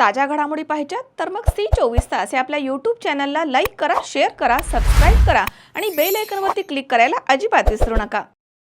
ताज्या घडामोडी पाहिजेत तर मग सी चोवीस तास या आपल्या यूट्यूब चॅनलला लाईक करा शेअर करा सबस्क्राईब करा आणि बेल आयकनवरती क्लिक करायला अजिबात विसरू नका.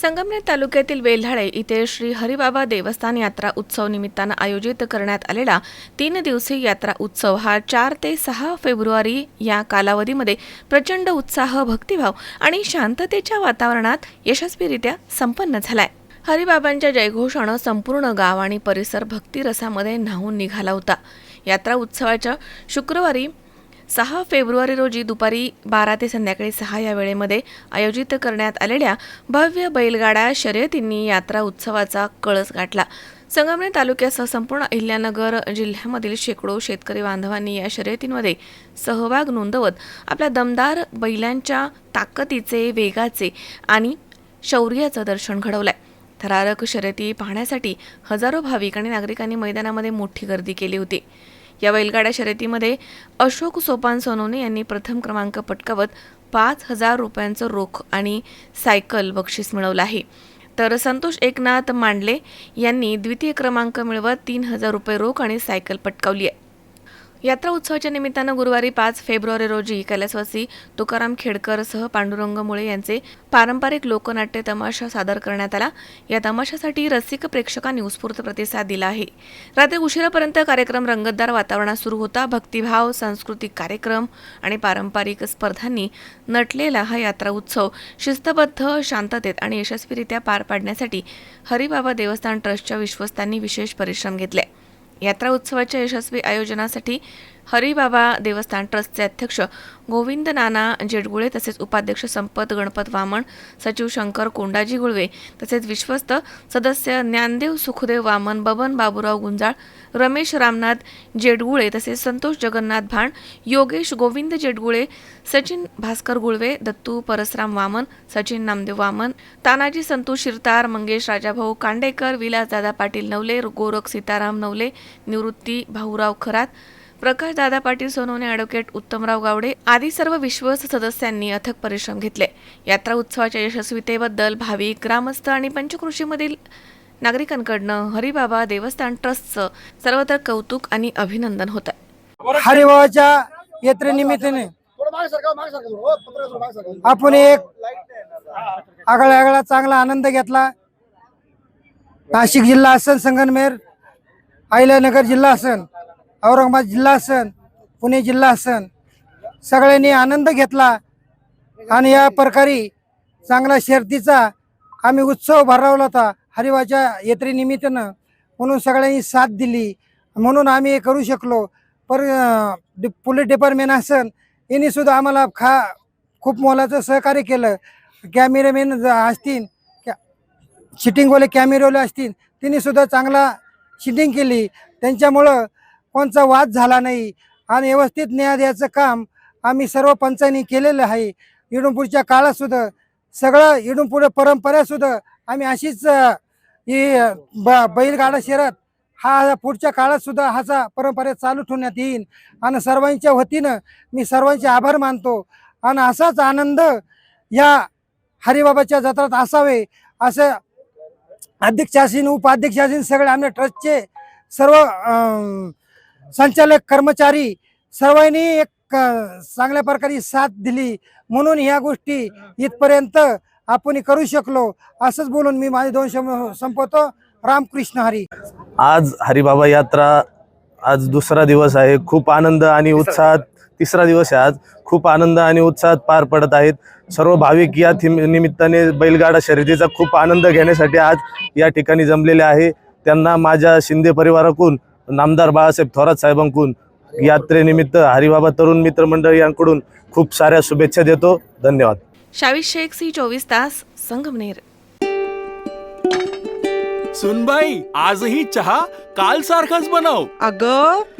संगमनेर तालुक्यातील वेल्हाळे इथे श्री हरिबाबा देवस्थान यात्रा उत्सव निमित्तानं आयोजित करण्यात आलेला तीन दिवसीय यात्रा उत्सव हा चार ते सहा फेब्रुवारी या कालावधीमध्ये प्रचंड उत्साह भक्तिभाव आणि शांततेच्या वातावरणात यशस्वीरित्या संपन्न झालाय. हरिबाबांच्या जयघोषानं संपूर्ण गाव आणि परिसर भक्तिरसामध्ये न्हावून निघाला होता. यात्रा उत्सवाच्या शुक्रवारी सहा फेब्रुवारी रोजी दुपारी बारा ते संध्याकाळी सहा या वेळेमध्ये आयोजित करण्यात आलेल्या भव्य बैलगाडा शर्यतींनी यात्रा उत्सवाचा कळस गाठला. संगमनेर तालुक्यासह संपूर्ण अहिल्यानगर जिल्ह्यामधील शेकडो शेतकरी बांधवांनी या शर्यतींमध्ये सहभाग नोंदवत आपल्या दमदार बैलांच्या ताकदीचे वेगाचे आणि शौर्याचं दर्शन घडवलंय. थरारक शर्यती पाहण्यासाठी हजारो भाविक आणि नागरिकांनी मैदानामध्ये मोठी गर्दी केली होती. या बैलगाड्या शर्यतीमध्ये अशोक सोपान सोनोने यांनी प्रथम क्रमांक पटकावत पाच हजार रुपयांचं रोख आणि सायकल बक्षीस मिळवलं आहे. तर संतोष एकनाथ मांडले यांनी द्वितीय क्रमांक मिळवत तीन हजार रुपये रोख आणि सायकल पटकावली आहे. यात्रा उत्सवाच्या निमित्तानं गुरुवारी पाच फेब्रुवारी रोजी कैलासवासी तुकाराम खेडकर सह पांडुरंग मुळे यांचे पारंपरिक लोकनाट्य तमाशा सादर करण्यात आला. या तमाशासाठी रसिक प्रेक्षकांनी उत्स्फूर्त प्रतिसाद दिला आहे. रात्री उशिरापर्यंत कार्यक्रम रंगतदार वातावरणात सुरू होता. भक्तिभाव सांस्कृतिक कार्यक्रम आणि पारंपरिक स्पर्धांनी नटलेला हा यात्रा उत्सव शिस्तबद्ध शांततेत आणि यशस्वीरित्या पार पाडण्यासाठी हरिबाबा देवस्थान ट्रस्टच्या विश्वस्तांनी विशेष परिश्रम घेतले. यात्रा उत्सवाच्या यशस्वी आयोजनासाठी हरिबाबा देवस्थान ट्रस्टचे अध्यक्ष गोविंद नाना जेडगुळे तसेच उपाध्यक्ष संपत गणपत वामन सचिव शंकर कोंडाजी गुळवे तसेच विश्वस्त सदस्य ज्ञानदेव सुखदेव वामन बबन बाबूराव गुंजाळ रमेश रामनाथ जेडगुळे तसेच संतोष जगन्नाथ भाण योगेश गोविंद जेडगुळे सचिन भास्कर गुळवे दत्तू परसराम वामन सचिन नामदेव वामन तानाजी संतोष शिरतार मंगेश राजाभाऊ कांडेकर विलासदादा पाटील नवले गोरख सीताराम नवले निवृत्ती भाऊराव खरात प्रकाश दादा पाटील सोनवणे ॲडव्होकेट उत्तमराव गावडे आदी सर्व विश्वस्त सदस्यांनी अथक परिश्रम घेतले. यात्रा उत्सवाच्या यशस्वीतेबद्दल भाविक ग्रामस्थ आणि पंचकृषीमधील नागरिकांकडनं हरिबाबा देवस्थान ट्रस्टचं सर्वत्र कौतुक आणि अभिनंदन होतं हरिबाबाच्या यात्रेनिमित्ताने आपण एक आगळा आगळा चांगला आनंद घेतला. नाशिक जिल्हा असन संगनमेर अहिल्यानगर जिल्हा असन. औरंगाबाद जिल्हा असन पुणे जिल्हा असन सगळ्यांनी आनंद घेतला आणि या प्रकारे चांगला शर्तीचा आम्ही उत्सव भरवला होता हरिवाच्या यात्रेनिमित्तानं. म्हणून सगळ्यांनी साथ दिली. म्हणून आम्ही हे करू शकलो. पर डि- पोलीस डिपार्टमेंट असन यांनी सुद्धा आम्हाला खा खूप मोलाचं सहकार्य केलं. कॅमेरामॅन असतील कॅ शिटिंगवाले कॅमेरेवाले असतील त्यांनी सुद्धा चांगला शिटिंग केली. त्यांच्यामुळं कोणचा वाद झाला नाही. आणि व्यवस्थित न्याय द्यायचं काम आम्ही सर्व पंचांनी केलेलं आहे. इडुंपूरच्या काळातसुद्धा सगळं इडुंपूर परंपरासुद्धा आम्ही अशीच ही ब बैलगाडा शर्यत हा पुढच्या काळातसुद्धा हाचा परंपरा चालू ठेवण्यात येईल आणि सर्वांच्या वतीनं मी सर्वांचे आभार मानतो. आणि असाच आनंद या हरिबाबाच्या जत्रात असावे असं अध्यक्षासीन उपाध्यक्षासीन सगळे आमच्या ट्रस्टचे सर्व संचालक कर्मचारी सर्वांनी एक चांगल्या प्रकारे साथ दिली. म्हणून ह्या गोष्टी इथपर्यंत आपण करू शकलो. असंच बोलून मी माझे दोन शब्द संपवतो. रामकृष्ण हरी. आज हरिबाबा यात्रा आज दुसरा दिवस आहे. खूप आनंद आणि उत्साहात तिसरा दिवस आहे आज. खूप आनंद आणि उत्साहात पार पडत आहेत. सर्व भाविक या थीम निमित्ताने बैलगाडा शर्यतीचा खूप आनंद घेण्यासाठी आज या ठिकाणी जमलेले आहे. त्यांना माझ्या शिंदे परिवाराकडून नामदार बाळासाहेब थोरात साहेबांकडून यात्रेनिमित्त हरिबाबा तरुण मित्र मंडळ यांकडून खूप साऱ्या शुभेच्छा देतो. धन्यवाद. शावीर शेख सी चोवीस तास संगमनेर. सुनबाई आजही चहा काल सारखाच बनव. अग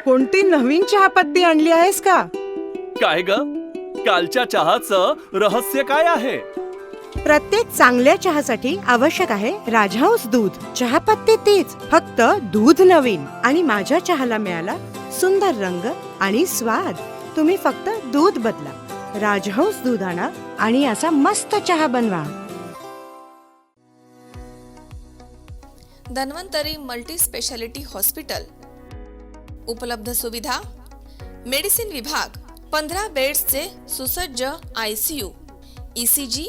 कोणती नवीन चहापत्ती आणली आहेस का? काय ग? कालच्या चहाचं रहस्य काय आहे? प्रत्येक चांगल्या चहासाठी आवश्यक आहे राजहंस दूध. चहापत्ती तीच फक्त दूध नवीन. आणि माझ्या चहाला मिळाला सुंदर रंग आणि स्वाद. तुम्ही फक्त दूध बदला. राजहंस दूध आणा आणि असा मस्त चहा बनवा. Dhanvantari multi speciality hospital. उपलब्ध सुविधा. मेडिसिन विभाग पंधरा बेड्सचे सुसज्ज I C U. E C G